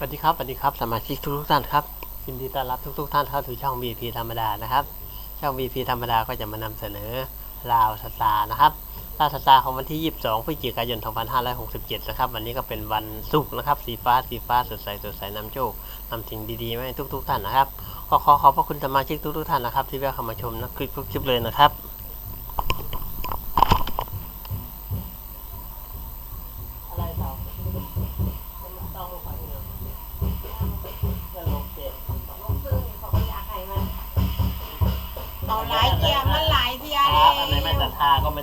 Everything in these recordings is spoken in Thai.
สวัสดีครับสวัสดีครับสมาชิกทุกๆท่านครับยินดีต้อนรับทุกๆท่านเข้าสู่ช่อง VP ธรรมดานะครับ ช่อง VP ธรรมดาก็จะมานำเสนอลาวสตานะครับลาวสตาของวันที่ 22พฤศจิกายน 2567 นะครับ วันนี้ก็เป็นวันศุกร์นะครับ สีฟ้าสีฟ้าสดใสสดใสนำโชคนำสิ่งดีๆมาให้ทุกๆท่านนะครับก็ขอขอบพระคุณสมาชิกทุกๆท่านนะครับ ที่แวะเข้ามาชมนะคลิปทุกคลิปเลยนะครับ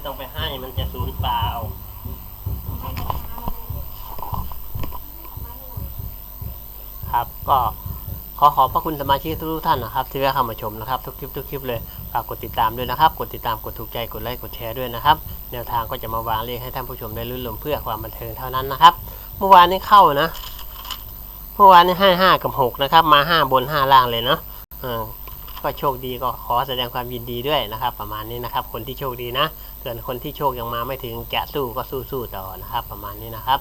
ต้องไปให้มันจะสูญเปล่าครับก็ขอขอบพระคุณสมาชิกทุกท่านนะครับที่แวะเข้ามาชมนะครับ ทุกคลิปทุกคลิปเลยฝากกดติดตามด้วยนะครับ กดติดตามกดถูกใจกดไลค์กดแชร์ด้วยนะครับแนวทางก็จะมาวางเลขให้ท่านผู้ชมได้ลื่นลมเพื่อความบันเทิงเท่านั้นนะครับ เมื่อวานนี้เข้านะเมื่อวานนี้ให้ห้ากับหกนะครับ มาห้าบนห้าล่างเลยเนาะเออ ก็โชคดีก็ขอแสดงความยินดีด้วยนะครับ ประมาณนี้นะครับ คนที่โชคดีนะส่วนคนที่โชคยังมาไม่ถึงจะสู้ก็สู้ๆต่อนะครับ ประมาณนี้นะครับ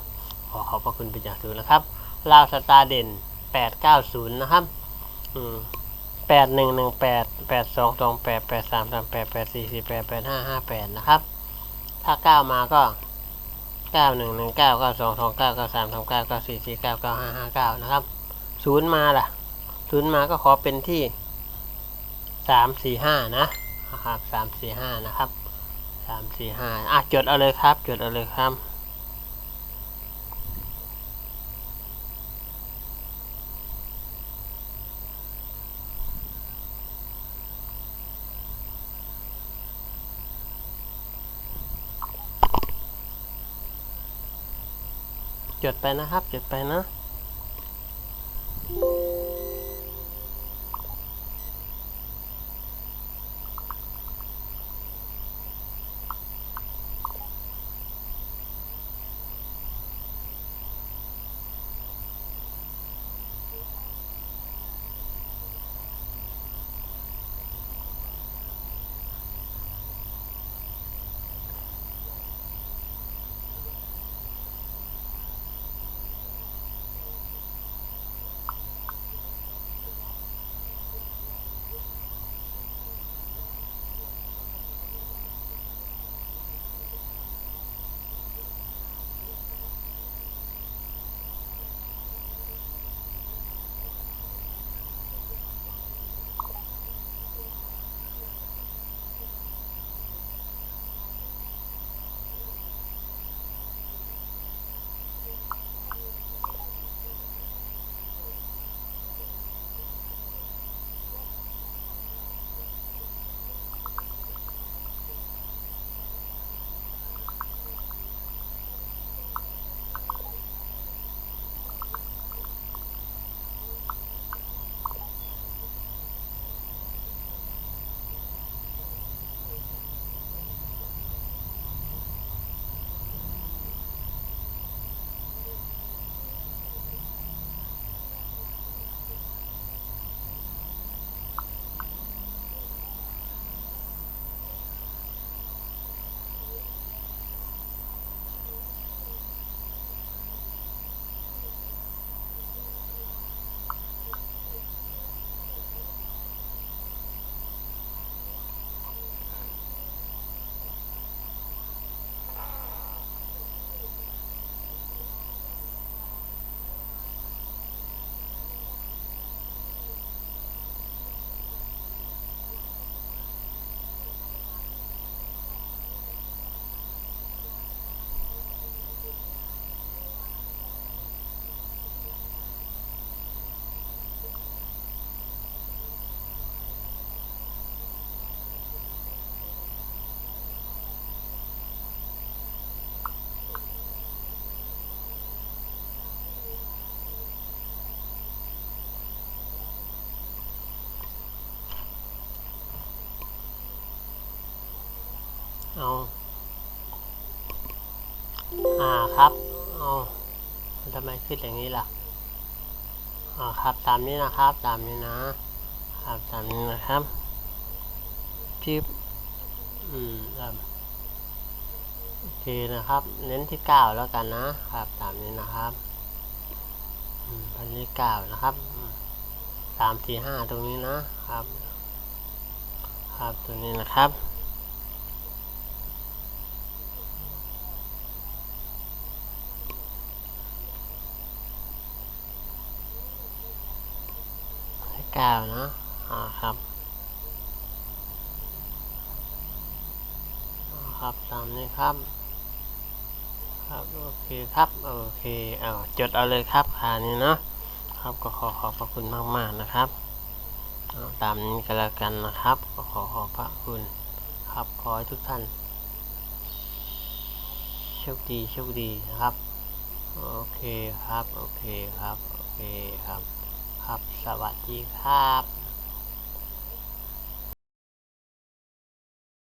ขอขอบพระคุณเป็นอย่างสูงนะครับลาวสตาร์เด่นแปดเก้าศูนย์นะครับอืมแปดหนึ่งหนึ่งแปดแปดสองสองแปดแปดสามสามแปดแปดสี่สี่แปดแปดห้าห้าแปดนะครับ ถ้าเก้ามาก็เก้าหนึ่งหนึ่งเก้าเก้าสองสองเก้าเก้าสามสามเก้าเก้าสี่สี่เก้าเก้าห้าห้าเก้านะครับศูนย์มาล่ะศูนย์มาก็ขอเป็นที่ สามสี่ห้านะครับสามสี่ห้านะครับสามสี่ห้าอะจดเอาเลยครับ จดเอาเลยครับจดไปนะครับจดไปนะ เอาอ่าครับ เอาทำไมขึ้นอย่างนี้ล่ะอ่าครับตามนี้นะครับ ตามนี้นะครับตามนี้นะครับพิบอืมครับโอเคนะครับ เน้นที่เก้าแล้วกันนะครับ ตามนี้นะครับอืมพันที่เก้านะครับสามสี่ห้าตรงนี้นะครับ ครับตรงนี้นะครับ ก้าเนะอ่าครับครับตามนี้ครับ ครับโอเคครับโอเคเอาจดเอาเลยครับคานี้เนาะครับก็ขอขอบพระคุณมากๆนะครับาตามนี้ก็แล้วกันนะครับก็ขอขอบพระคุณ ครับขอให้ทุกท่านโชคดีโชคดีนะครับ โอเคครับ โอเคครับ โอเคครับ ครับ สวัสดีครับ